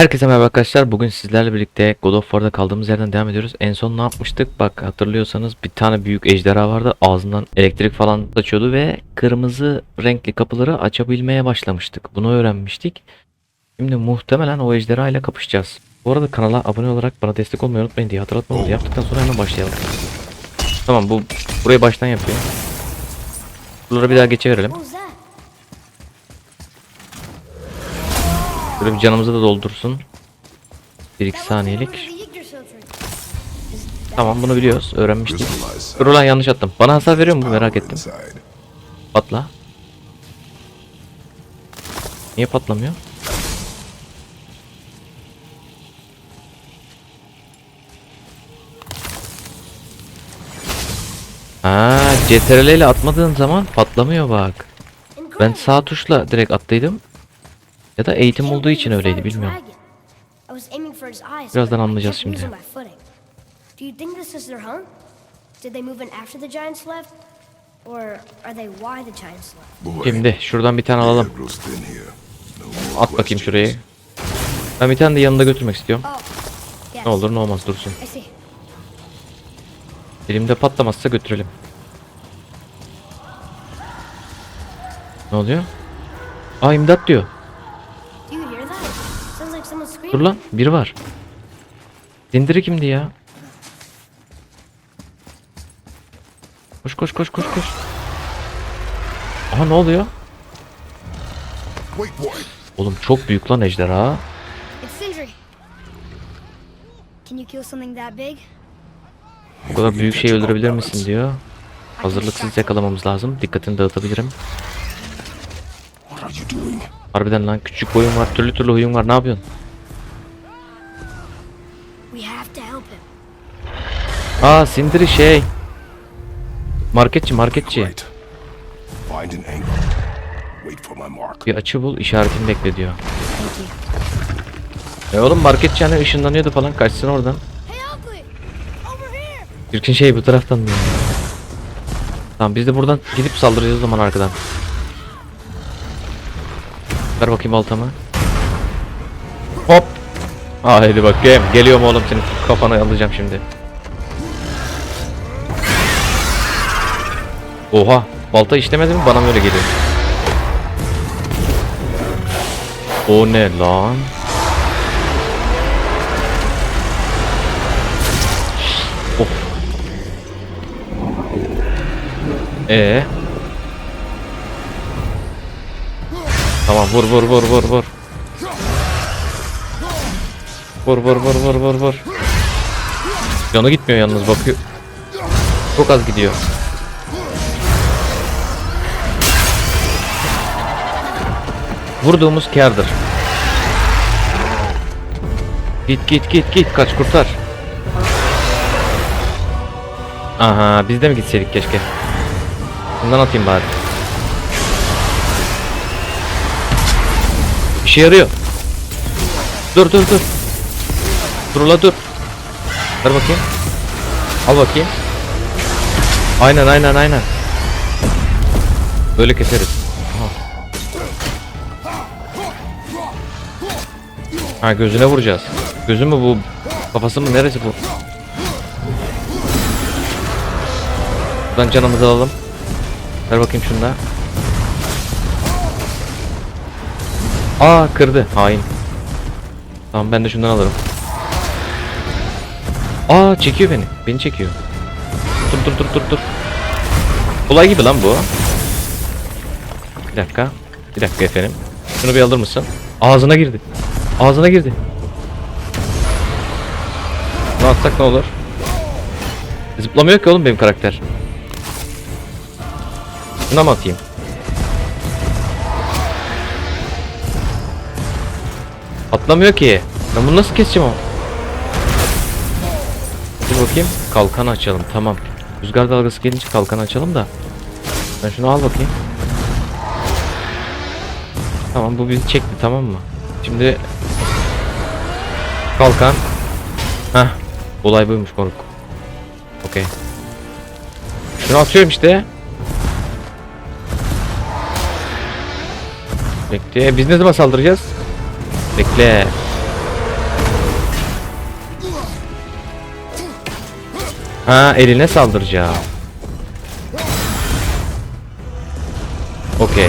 Herkese merhaba arkadaşlar. Bugün sizlerle birlikte God of War'da kaldığımız yerden devam ediyoruz. En son ne yapmıştık? Bak hatırlıyorsanız bir tane büyük ejderha vardı. Ağzından elektrik falan saçıyordu ve kırmızı renkli kapıları açabilmeye başlamıştık. Bunu öğrenmiştik. Şimdi muhtemelen o ejderha ile kapışacağız. Bu arada kanala abone olarak bana destek olmayı unutmayın diye hatırlatmamızı yaptıktan sonra hemen başlayalım. Tamam bu burayı baştan yapıyor. Buraları bir daha geçeverelim. What was that? Böyle bir canımızı da doldursun. 1-2 That wasn't saniyelik. Tamam bunu biliyoruz. Öğrenmiştik. Dur yanlış attım. Bana hasar veriyor mu merak ettim. Patla. Niye patlamıyor? Ha, CTRL ile atmadığın zaman patlamıyor bak. Ben sağ tuşla direkt attıydım. Ya da eğitim olduğu için öyleydi bilmiyorum. Birazdan anlayacağız şimdi. Do you think this is their home? Did they move in after the giants left? Or are they why the giants left? Şimdi şuradan bir tane alalım. At bakayım şurayı. Ben bir tane de yanında götürmek istiyorum. Oh. Ne olur ne olmaz dursun. Elimde patlamazsa götürelim. Ne oluyor? Aa imdat diyor. Dur lan biri var. Dindiri kimdi ya? Koş koş koş koş koş. Aha ne oluyor? Oğlum çok büyük lan ejderha. It's Sindri. Can you kill something that big? Bu kadar büyük şey öldürebilir misin diyor. Hazırlıksız yakalamamız lazım. Dikkatini dağıtabilirim. What are you doing? Harbiden lan küçük boyun var, türlü türlü huyun var. Ne yapıyorsun? Aa Sindri şey. Marketçi marketçi. Bir açı bul işaretini bekle diyor. E oğlum marketçi hani ışınlanıyordu falan kaçsın oradan. Çirkin şey bu taraftan diyor. Tamam biz de buradan gidip saldıracağız o zaman arkadan. Ver bakayım baltamı. Hop. Haydi bakayım. Geliyorum oğlum senin kafana alacağım şimdi. Oha. Balta işlemedi mi? Bana mı öyle geliyor? O ne lan? Of. Ee. Tamam vur vur vur vur vur. Vur vur vur vur vur vur. Canı gitmiyor yalnız bakıyor. Çok az gidiyor. Vurduğumuz kârdır. Git git git git kaç kurtar. Aha biz de mi gitseydik keşke. Bundan atayım bari. İşe yarıyor. Dur dur dur. Dur ula dur. Ver bakayım. Al bakayım. Aynen aynen aynen. Böyle keseriz. Ha gözüne vuracağız. Gözü mü bu? Kafası mı? Neresi bu? Buradan canımızı alalım. Ver bakayım şunu da. Aa kırdı. Hain. Tamam ben de şundan alırım. Aa çekiyor beni. Beni çekiyor. Dur dur dur dur dur. Kolay gibi lan bu. Bir dakika. Bir dakika efendim. Şunu bir alır mısın? Ağzına girdi. Ağzına girdi. Ne atsak ne olur? Zıplamıyor ki oğlum benim karakter. Buna mı atayım? Atlamıyor ki. Ben bunu nasıl keseceğim o? Dur bakayım. Kalkan açalım. Tamam. Rüzgar dalgası gelince kalkan açalım da. Ben şunu al bakayım. Tamam bu bizi çekti tamam mı? Şimdi kalkan. Heh. Olay buymuş moruk. Okey. Şunu atıyorum işte. Bekle. Biz ne zaman saldıracağız? Bekle. Ha eline saldıracağım. Okey.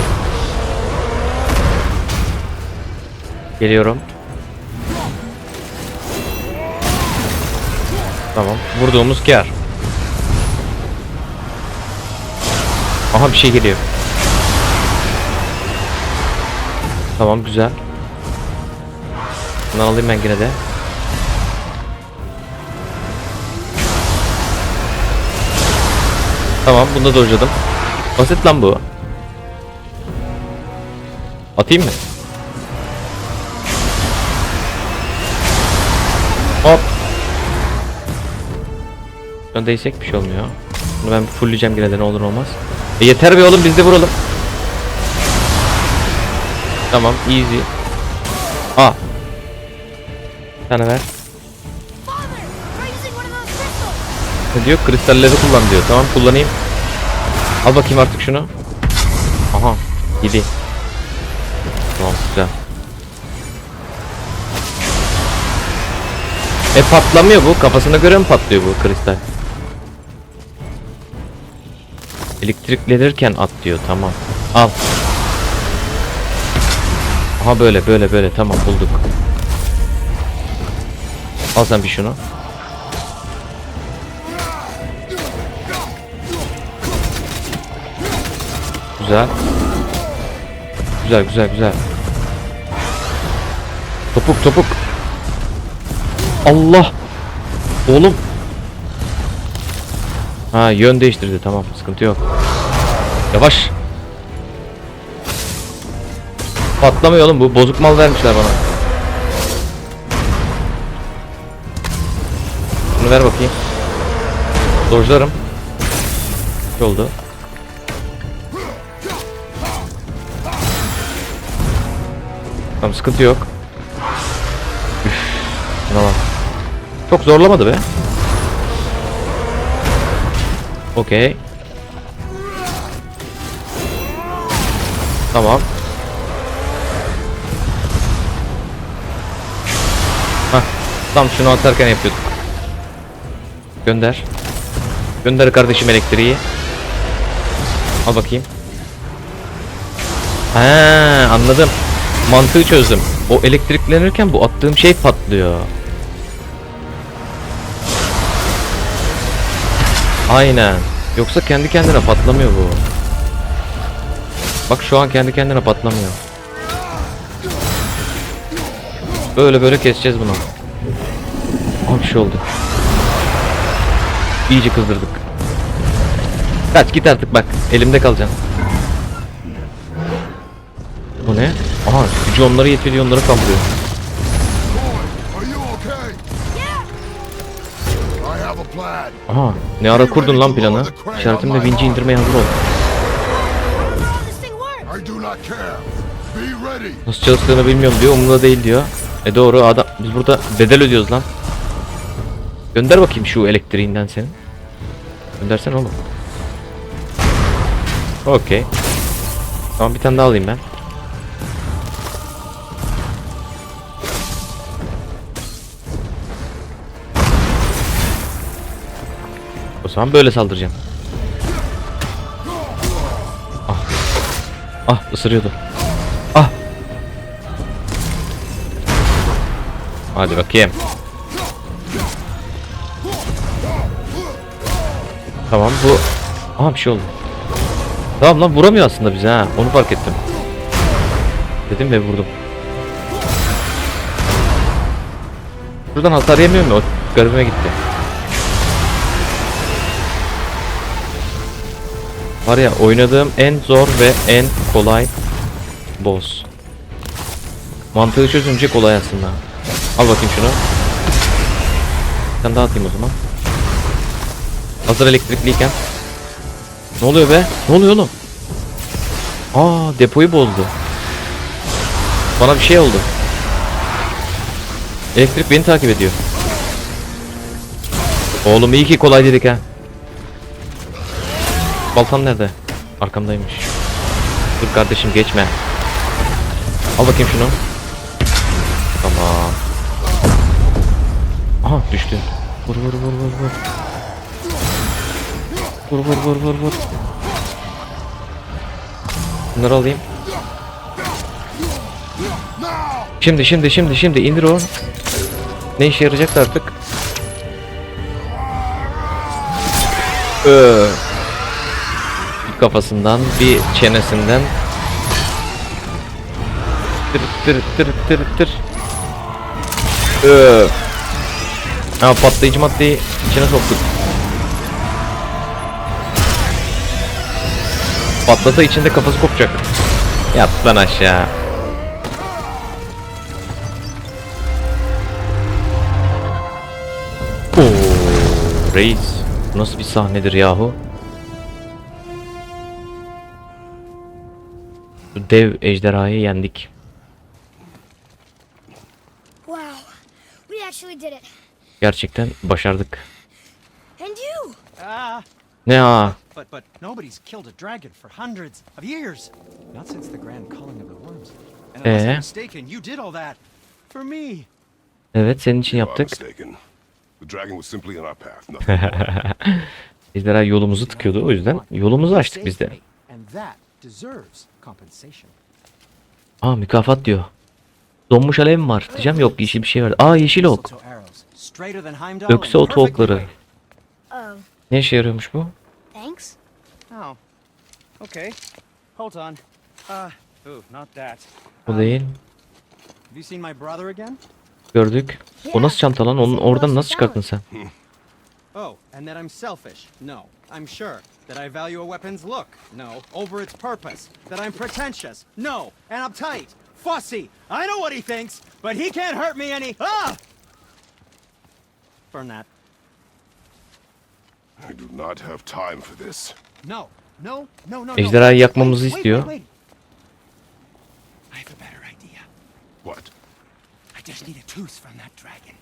Geliyorum. Tamam. Vurduğumuz kar. Aha bir şey geliyor. Tamam güzel. Bundan alayım ben yine de. Tamam bunu da dojladım. Basit lan bu. Atayım mı? Öndeysek bir şey olmuyor. Bunu ben fullleyeceğim yine de ne olur olmaz. E yeter be oğlum biz de vuralım. Tamam easy. Aa. Bir ver. Ne diyor? Kristalleri kullan diyor. Tamam kullanayım. Al bakayım artık şunu. Aha. Yedi. Tamam güzel. E patlamıyor bu. Kafasına göre mi patlıyor bu kristal? Elektriklenirken at diyor. Tamam. Al. Aha böyle böyle böyle. Tamam bulduk. Al sen bir şunu. Güzel. Güzel güzel güzel. Topuk topuk. Allah. Oğlum. Ha yön değiştirdi tamam sıkıntı yok. Yavaş. Patlamıyor oğlum bu bozuk mal vermişler bana. Bunu ver bakayım. Dojlarım. Oldu? Tamam sıkıntı yok. Üf. Çok zorlamadı be. Okey. Tamam. Hah. Tam şunu atarken yapıyorduk. Gönder. Gönder kardeşim elektriği. Al bakayım. Ha, anladım. Mantığı çözdüm. O elektriklenirken bu attığım şey patlıyor. Aynen. Yoksa kendi kendine patlamıyor bu. Bak şu an kendi kendine patlamıyor. Böyle böyle keseceğiz bunu. Aa bir şey oldu. İyice kızdırdık. Kaç git artık bak. Elimde kalacaksın. Bu ne? Aha gücü onları yetiyor onları kaldırıyor. Aha ne ara kurdun lan planı? İşaretimle vinci indirmeye hazır ol. Nasıl çalıştığını bilmiyorum diyor umurumda değil diyor. E doğru adam biz burada bedel ödüyoruz lan. Gönder bakayım şu elektriğinden senin. Göndersen oğlum. Okey. Tamam bir tane daha alayım ben. Zaman böyle saldıracağım. Ah. Ah ısırıyordu. Ah. Hadi bakayım. Tamam bu. Aha bir şey oldu. Tamam lan vuramıyor aslında bize ha. Onu fark ettim. Dedim ve vurdum. Buradan hasar yemiyor mu? O garibime gitti. Var ya oynadığım en zor ve en kolay boss. Mantığı çözünce kolay aslında. Al bakayım şunu. Sen daha atayım o zaman. Hazır elektrikliyken. Ne oluyor be? Ne oluyor oğlum? Aa depoyu bozdu. Bana bir şey oldu. Elektrik beni takip ediyor. Oğlum iyi ki kolay dedik ha. Baltan nerede? Arkamdaymış. Dur kardeşim geçme. Al bakayım şunu. Tamam. Aha düştü. Vur vur vur vur vur. Vur vur vur vur vur. Bunları alayım. Şimdi şimdi şimdi şimdi indir o. Ne işe yarayacak artık? Öö. Kafasından bir çenesinden tır tır tır tır tır. Öö. Ha patlayıcı maddeyi içine soktuk. Patlasa içinde kafası kopacak. Yat lan aşağı. Oo, reis. Nasıl bir sahnedir yahu? Dev ejderhayı yendik. Wow, we actually did it. Gerçekten başardık. And you! Ah, Ne ha? but but nobody's killed a dragon for hundreds of years. Not since the grand culling of the worms. And unless Eh? I'm mistaken, you did all that for me. Evet senin için yaptık. The dragon was simply in our path. Ejderha yolumuzu tıkıyordu o yüzden yolumuzu açtık biz de. And that. Aa mükafat diyor. Donmuş alev mi var? Diyeceğim yok yeşil bir şey var. Aa yeşil ok. Ökse otu okları. Oh, Ne işe yarıyormuş bu? thanks? Oh, okay. Hold on. Uh, ooh, not that. Bu Um, değil. Have you seen my brother again? Gördük. O nasıl çanta lan? Onun oradan nasıl çıkarttın sen? Oh, and that I'm selfish. No. I'm sure. That I value a weapon's look. No. Over its purpose. That I'm pretentious. No. And uptight. Fussy. I know what he thinks, but he can't hurt me any. Ah! Burn that. I do not have time for this. No. No. No. No. no. Ejderhayı yakmamızı Wait, wait, istiyor. wait, wait. I have a better idea. What? I just need a tooth from that dragon.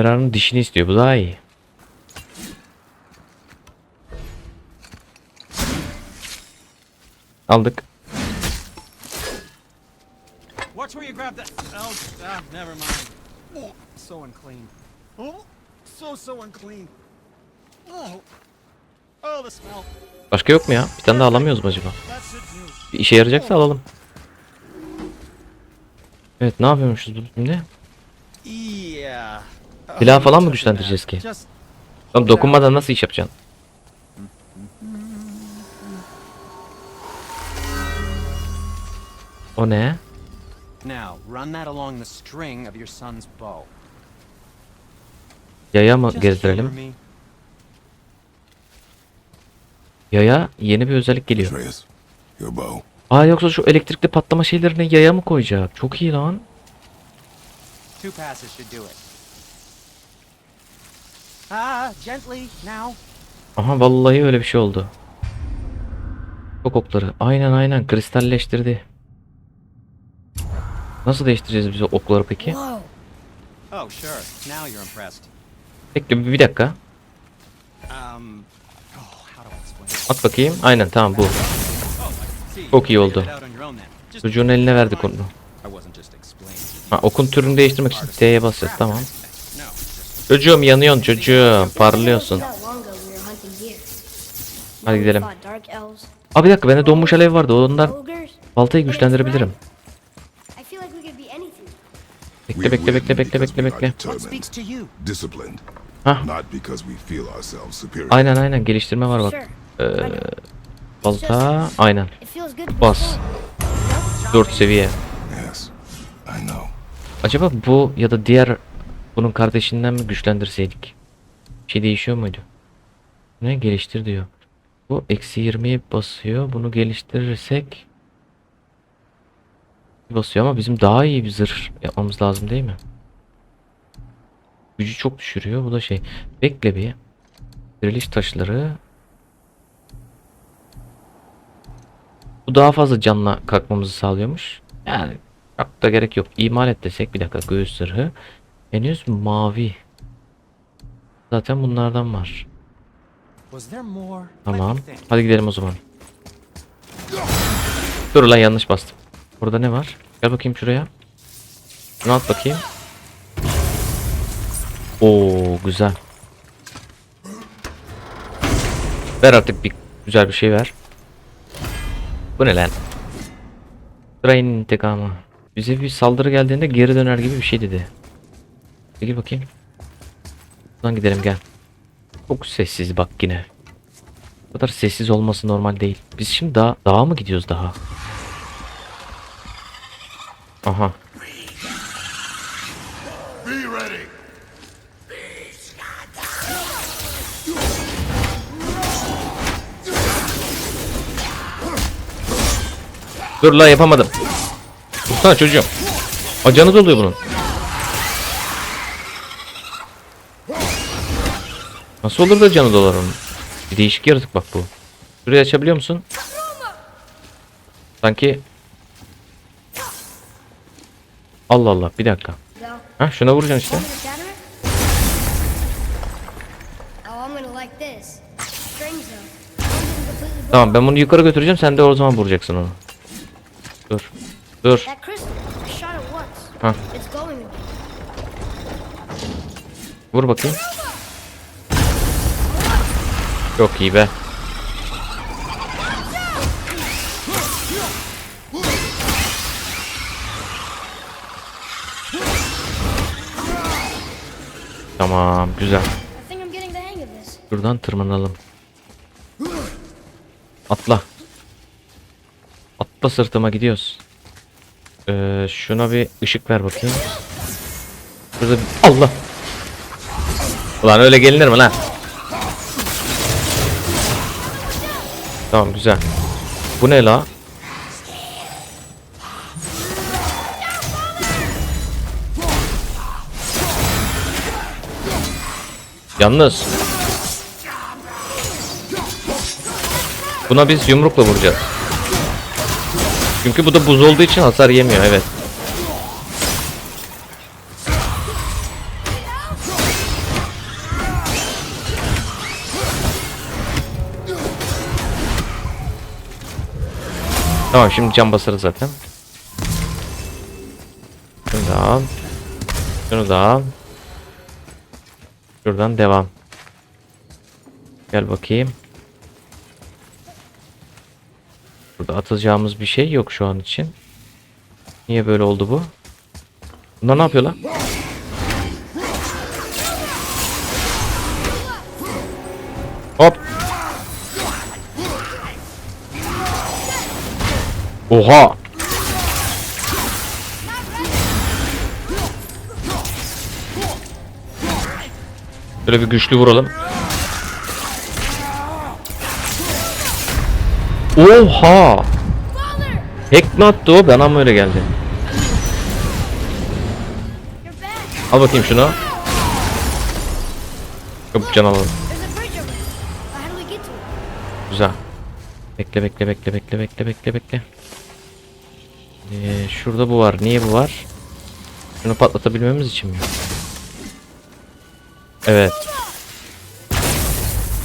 Ejderhanın dişini istiyor. Bu daha iyi. Aldık. Watch where you grab that. Oh, ah, never mind. Oh, so unclean. Oh, so so unclean. Oh, oh, the smell. Başka yok mu ya? Bir tane daha alamıyoruz mu acaba? Bir işe yarayacaksa alalım. Evet ne yapıyormuşuz bu şimdi? Yeah. Silah falan mı güçlendireceğiz ki? Oğlum dokunmadan nasıl iş yapacaksın? O ne? now run that along the string of your son's bow. Yaya mı gezdirelim? Yaya yeni bir özellik geliyor. Aa yoksa şu elektrikli patlama şeylerine yaya mı koyacak? Çok iyi lan. Two passes should do it. Ah, gently now. Aha vallahi öyle bir şey oldu. Çok okları. Aynen aynen kristalleştirdi. Nasıl değiştireceğiz biz o okları peki? Oh, sure. Now you're impressed. Bekle bir dakika. Um, oh, how do I explain? At bakayım. Aynen tamam bu. Oh. Çok iyi You oldu. Çocuğun eline verdik onu. Ha, okun türünü değiştirmek için T'ye basacağız tamam. Çocuğum yanıyorsun çocuğum. Parlıyorsun. Hadi gidelim. Aa bir dakika bende donmuş alev vardı. Ondan baltayı güçlendirebilirim. Bekle bekle bekle bekle bekle bekle. Hah aynen aynen geliştirme var bak. Ee, balta aynen. Bas. strong. 4 seviye. Acaba bu ya da diğer bunun kardeşinden mi güçlendirseydik? Bir şey değişiyor muydu? Ne geliştir diyor. Bu eksi 20'yi basıyor. Bunu geliştirirsek basıyor ama bizim daha iyi bir zırh yapmamız lazım değil mi? Gücü çok düşürüyor. Bu da şey. Bekle bir. Diriliş taşları. Bu daha fazla canla kalkmamızı sağlıyormuş. Yani çok da gerek yok. İmal et desek bir dakika göğüs zırhı. Henüz mavi. Zaten bunlardan var. Tamam. Hadi gidelim o zaman. Dur lan yanlış bastım. Burada ne var? Gel bakayım şuraya. Şunu at bakayım. Oo güzel. Ver artık bir güzel bir şey ver. Bu ne lan? Sırayın intikamı. Bize bir saldırı geldiğinde geri döner gibi bir şey dedi. Peki bakayım. Buradan gidelim gel. Çok sessiz bak yine. Bu kadar sessiz olması normal değil. Biz şimdi daha dağa mı gidiyoruz daha? Aha. Dur la yapamadım. Vursana çocuğum. Acanı doluyor bunun. Nasıl olur da canı dolar onun? Bir değişik yaratık bak bu. Şurayı açabiliyor musun? Sanki... Allah Allah bir dakika. Ha şuna vuracaksın işte. Tamam ben bunu yukarı götüreceğim sen de o zaman vuracaksın onu. Dur. Dur. Ha vur bakayım. Çok iyi be. Tamam güzel. Buradan tırmanalım. Atla. Atla sırtıma gidiyoruz. Ee, şuna bir ışık ver bakayım. Burada bir... Allah. Ulan öyle gelinir mi lan? Tamam güzel. Bu ne la? Yalnız Buna biz yumrukla vuracağız. Çünkü bu da buz olduğu için hasar yemiyor evet. Tamam şimdi cam basarız zaten. Şunu da al. Şunu da al. Şuradan devam. Gel bakayım. Burada atacağımız bir şey yok şu an için. Niye böyle oldu bu? Bunlar ne yapıyor Oha. Böyle bir güçlü vuralım. Oha! Hack mi attı o? Bana mı öyle geldi? Al bakayım şunu. Kapı can alalım. Güzel. Bekle bekle bekle bekle bekle bekle bekle. Ee, şurada bu var. Niye bu var? Şunu patlatabilmemiz için mi? Evet.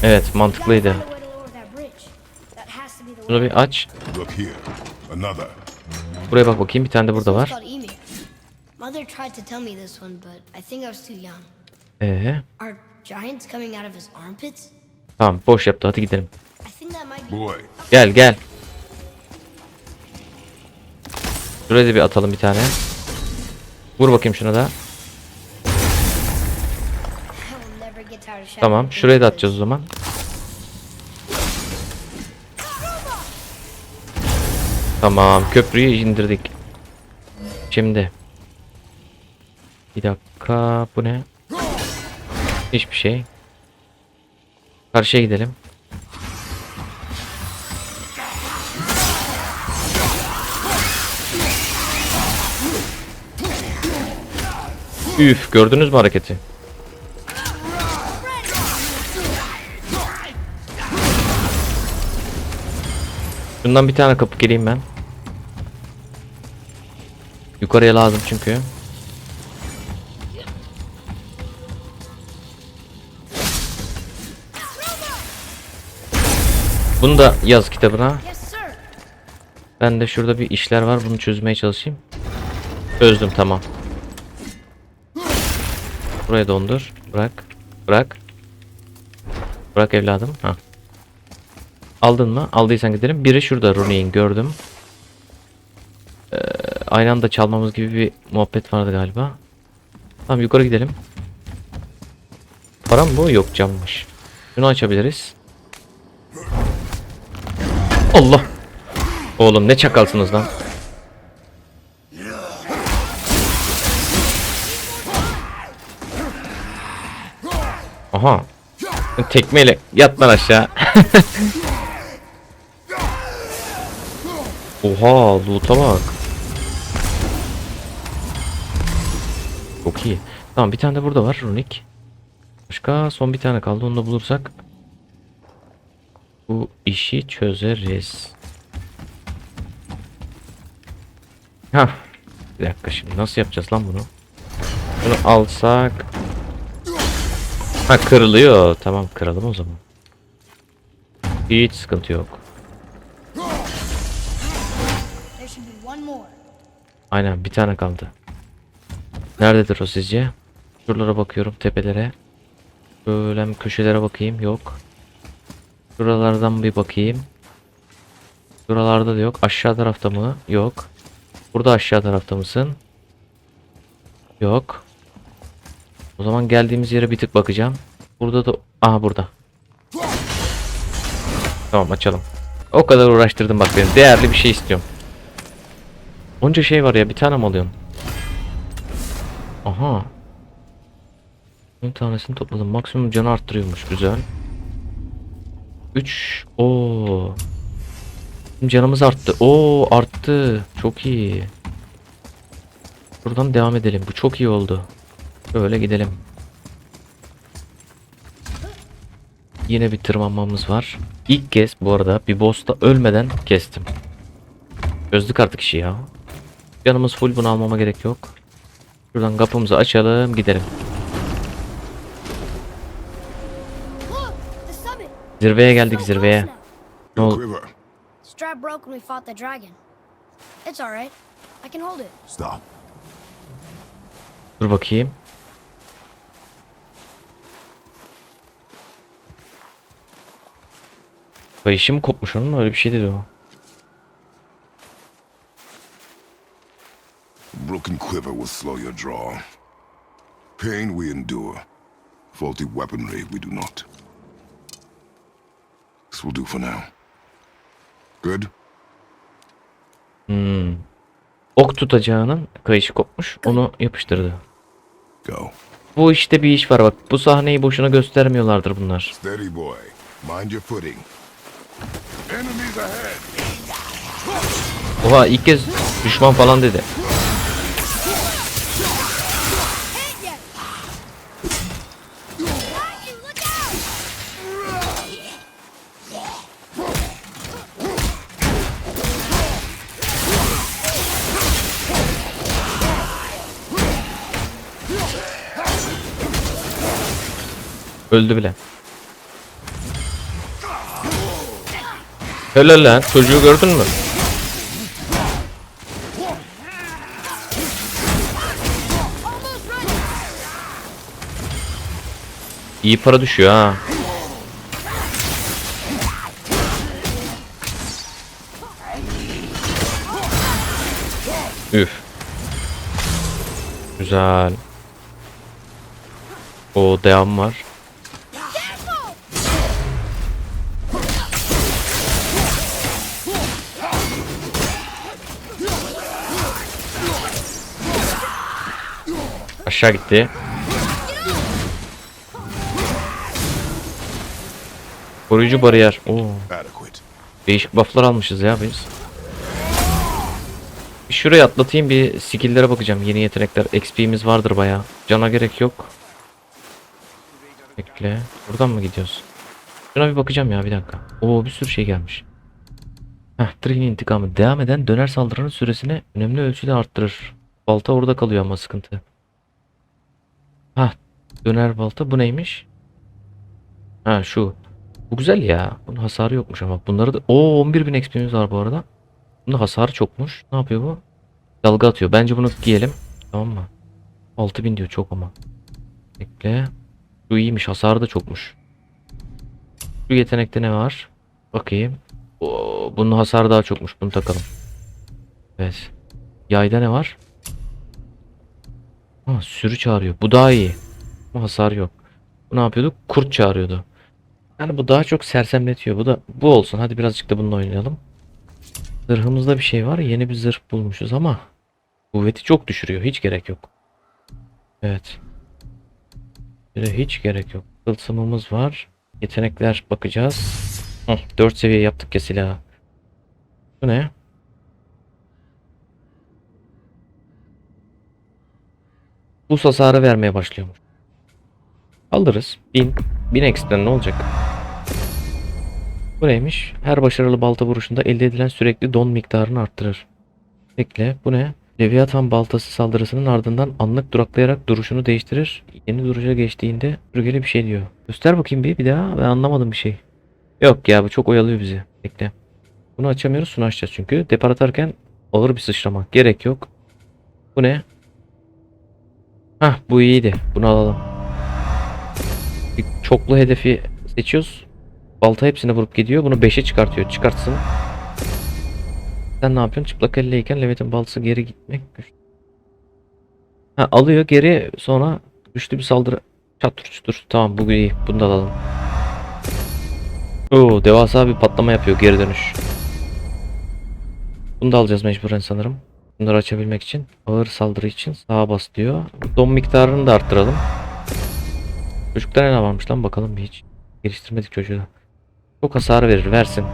Evet mantıklıydı. Way. bir aç. Buraya bak bakayım bir tane de burada var. one's called Ymir. Mother tried to tell me this one, but I think I was too young. Ee, Are giants coming out of his armpits? tamam boş yaptı hadi gidelim. Gel gel. Şuraya da bir atalım bir tane. Vur bakayım şuna da. Tamam şuraya da atacağız o zaman. Tamam köprüyü indirdik. Şimdi. Bir dakika bu ne? Hiçbir şey. Karşıya gidelim. Üf gördünüz mü hareketi? Şundan bir tane kapı gireyim ben. Yukarıya lazım çünkü. Bunu da yaz kitabına. Ben de şurada bir işler var bunu çözmeye çalışayım. Çözdüm tamam. Buraya dondur. Bırak. Bırak. Bırak evladım. Ha. Aldın mı? Aldıysan gidelim. Biri şurada Rooney'in gördüm. Ee, aynı anda çalmamız gibi bir muhabbet vardı galiba. Tamam yukarı gidelim. Para mı bu? Yok cammış. Şunu açabiliriz. Allah. Oğlum ne çakalsınız lan. Aha. Tekmeyle yat lan aşağı. Oha loot'a bak. Çok iyi. Tamam bir tane de burada var runik. Başka son bir tane kaldı onu da bulursak. Bu işi çözeriz. Ha. Bir dakika şimdi nasıl yapacağız lan bunu? Bunu alsak. Ha kırılıyor. Tamam kıralım o zaman. Hiç sıkıntı yok. Aynen bir tane kaldı. Nerededir o sizce? Şuralara bakıyorum tepelere. Böyle köşelere bakayım yok. Şuralardan bir bakayım. Şuralarda da yok. Aşağı tarafta mı? Yok. Burada aşağı tarafta mısın? Yok. O zaman geldiğimiz yere bir tık bakacağım. Burada da... Aha burada. Tamam açalım. O kadar uğraştırdım bak beni. Değerli bir şey istiyorum. Onca şey var ya bir tane mi alıyorsun? Aha. Bir tanesini topladım. Maksimum canı arttırıyormuş. Güzel. 3. Oo. Canımız arttı. Oo arttı. Çok iyi. Buradan devam edelim. Bu çok iyi oldu. Böyle gidelim. Yine bir tırmanmamız var. İlk kez bu arada bir boss'ta ölmeden kestim. Çözdük artık işi ya. Canımız full bunu almama gerek yok. Şuradan kapımızı açalım gidelim. Zirveye geldik zirveye. Ne oldu? Strap broke when we fought the dragon. It's all right. I can hold it. Stop. Dur bakayım. Kayışı mı kopmuş onun öyle bir şey dedi o. Broken quiver will slow your draw. Pain we endure. Faulty weaponry we do not. This will do for now. Good? Ok tutacağının kayışı kopmuş onu yapıştırdı. Go. Bu işte bir iş var bak bu sahneyi boşuna göstermiyorlardır bunlar. Steady boy. Mind your footing. Oha ilk kez düşman falan dedi. Öldü bile. Helal lan çocuğu gördün mü? İyi para düşüyor ha. Üf. Güzel. O devam var. Aşağı gitti. Koruyucu bariyer. Oo. Değişik bufflar almışız ya biz. Bir şuraya atlatayım bir skill'lere bakacağım. Yeni yetenekler. XP'miz vardır baya. Cana gerek yok. Bekle. Buradan mı gidiyoruz? Şuna bir bakacağım ya bir dakika. Oo bir sürü şey gelmiş. Heh, Trin intikamı devam eden döner saldırının süresini önemli ölçüde arttırır. Balta orada kalıyor ama sıkıntı. Heh, döner balta bu neymiş? Ha şu. Bu güzel ya. Bunun hasarı yokmuş ama. Bunları da... Oo 11.000 XP'miz var bu arada. Bunun hasarı çokmuş. Ne yapıyor bu? Dalga atıyor. Bence bunu giyelim. Tamam mı? 6000 diyor çok ama. Bekle. Bu iyiymiş. Hasarı da çokmuş. Şu yetenekte ne var? Bakayım. Oo, bunun hasarı daha çokmuş. Bunu takalım. Evet. Yayda ne var? Ha, sürü çağırıyor. Bu daha iyi. Bu hasar yok. Bu ne yapıyordu? Kurt çağırıyordu. Yani bu daha çok sersemletiyor. Bu da bu olsun. Hadi birazcık da bununla oynayalım. Zırhımızda bir şey var. Yeni bir zırh bulmuşuz ama kuvveti çok düşürüyor. Hiç gerek yok. Evet. De hiç gerek yok. Tılsımımız var. Yetenekler bakacağız. Hı, 4 seviye yaptık ya silahı. Bu ne? Bu hasarı vermeye başlıyormuş. Alırız. 1000. 1000 ekstra ne olacak? Bu neymiş? Her başarılı balta vuruşunda elde edilen sürekli don miktarını arttırır. Bekle. Bu ne? Leviathan baltası saldırısının ardından anlık duraklayarak duruşunu değiştirir. Yeni duruşa geçtiğinde sürgeli bir şey diyor. Göster bakayım bir, bir daha. Ben anlamadım bir şey. Yok ya bu çok oyalıyor bizi. Bekle. Bunu açamıyoruz. Şunu açacağız çünkü. Depar atarken ağır bir sıçrama. Gerek yok. Bu ne? Hah bu iyiydi. Bunu alalım. Bir çoklu hedefi seçiyoruz. Balta hepsine vurup gidiyor. Bunu 5'e çıkartıyor. Çıkartsın. Sen ne yapıyorsun? Çıplak elleyken Levit'in baltası geri gitmek güç. Ha alıyor geri sonra güçlü bir saldırı. Çatır çutur. Tamam bu iyi. Bunu da alalım. Oo devasa bir patlama yapıyor geri dönüş. Bunu da alacağız mecburen sanırım. Bunları açabilmek için. Ağır saldırı için sağa bas diyor. Don miktarını da arttıralım. Çocukta ne varmış lan bakalım hiç. Geliştirmedik çocuğu. Çok hasar verir versin.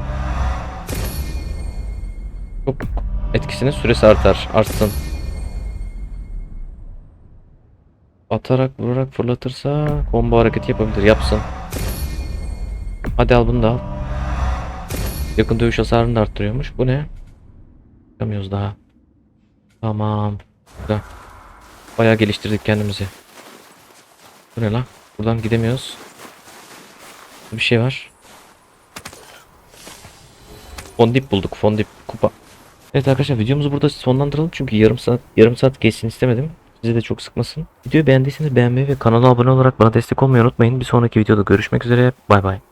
Çok etkisinin süresi artar. Artsın. Atarak vurarak fırlatırsa combo hareketi yapabilir. Yapsın. Hadi al bunu da al. Yakın dövüş hasarını da arttırıyormuş. Bu ne? Çıkamıyoruz daha. Tamam. Güzel. Bayağı geliştirdik kendimizi. Bu ne lan? Buradan gidemiyoruz. Bir şey var. Fondip bulduk. Fondip kupa. Evet arkadaşlar videomuzu burada sonlandıralım çünkü yarım saat yarım saat geçsin istemedim. Sizi de çok sıkmasın. Videoyu beğendiyseniz beğenmeyi ve kanala abone olarak bana destek olmayı unutmayın. Bir sonraki videoda görüşmek üzere. Bay bay.